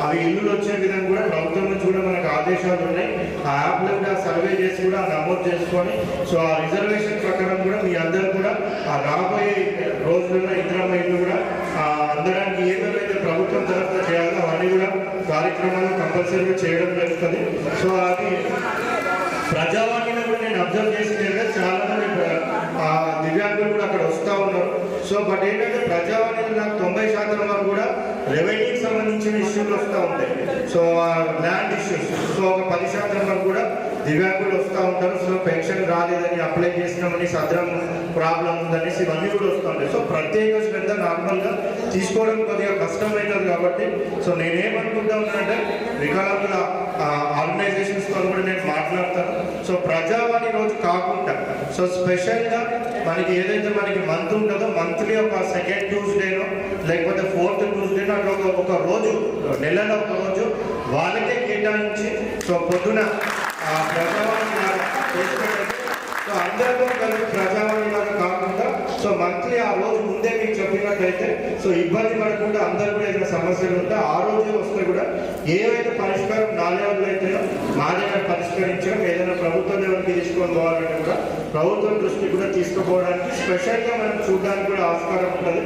అవి ఇల్లులు వచ్చే విధంగా కూడా ప్రభుత్వం నుంచి కూడా మనకు ఆదేశాలు ఉన్నాయి. ఆ యాప్లో కూడా సర్వే చేసి కూడా నమోదు చేసుకొని సో ఆ రిజర్వేషన్ ప్రకారం కూడా మీ అందరూ కూడా ఆ రాబోయే రోజులలో ఇందిరమ్మ ఇల్లు కూడా అందడానికి ఏమేమైతే ప్రభుత్వం తరఫున చేయాలో అవన్నీ కూడా కార్యక్రమాలు కంపల్సరీగా చేయడం జరుగుతుంది. సో అది ప్రజావాణిలో కూడా నేను అబ్జర్వ్ చేసింది ఏంటంటే చాలా మంది ఆ, దివ్యాంగులు కూడా అక్కడ వస్తూ ఉన్నారు. సో బట్ ఏంటంటే ప్రజావాణిలో నాకు తొంభై శాతం వరకు కూడా రెవెన్యూకి సంబంధించిన ఇష్యూలు వస్తూ ఉంటాయి. సో ల్యాండ్ ఇష్యూస్ సో ఒక పది శాతం వరకు కూడా దివ్యాంగులు వస్తూ ఉంటారు. సో పెన్షన్ రాలేదని అప్లై చేసినామని సద్రం ప్రాబ్లం ఉందనేసి ఇవన్నీ కూడా వస్తూ ఉంటాయి. సో ప్రత్యేక శ్రద్ధ నార్మల్గా తీసుకోవడం కొద్దిగా కష్టమైనది కాబట్టి సో నేనేమనుకుంటా ఉన్నానంటే వికలాంగుల ఆర్గనైజేషన్స్తో కూడా నేను మాట్లాడతాను. సో ప్రజావాణి రోజు కాకుండా సో స్పెషల్గా మనకి ఏదైతే మనకి మంత్ ఉంటుందో మంత్లీ ఒక సెకండ్ ట్యూస్డేనో లేకపోతే ఫోర్త్ ట్యూస్డేనో అట్లా ఒక ఒక రోజు నెలలో ఒక రోజు వాళ్ళకే కేటాయించి సో పొద్దున ప్రజావాణి సో అందరితో కలిసి ప్రజావాణి లాగా కాకుండా సో మంత్లీ ఆ రోజు ముందే మీకు చెప్పినట్లయితే సో ఇబ్బంది పడకుండా అందరు కూడా ఏదైనా సమస్యలు ఉంటే ఆ రోజే వస్తే కూడా ఏవైతే పరిష్కారం నా లెవెల్లో అయితేనో మా దగ్గర పరిష్కరించడం ఏదైనా ప్రభుత్వ లెవెల్కి తీసుకొని పోవాలంటే కూడా ప్రభుత్వం దృష్టి కూడా తీసుకుపోవడానికి స్పెషల్గా మనం చూడడానికి కూడా ఆస్కారం ఉంటుంది.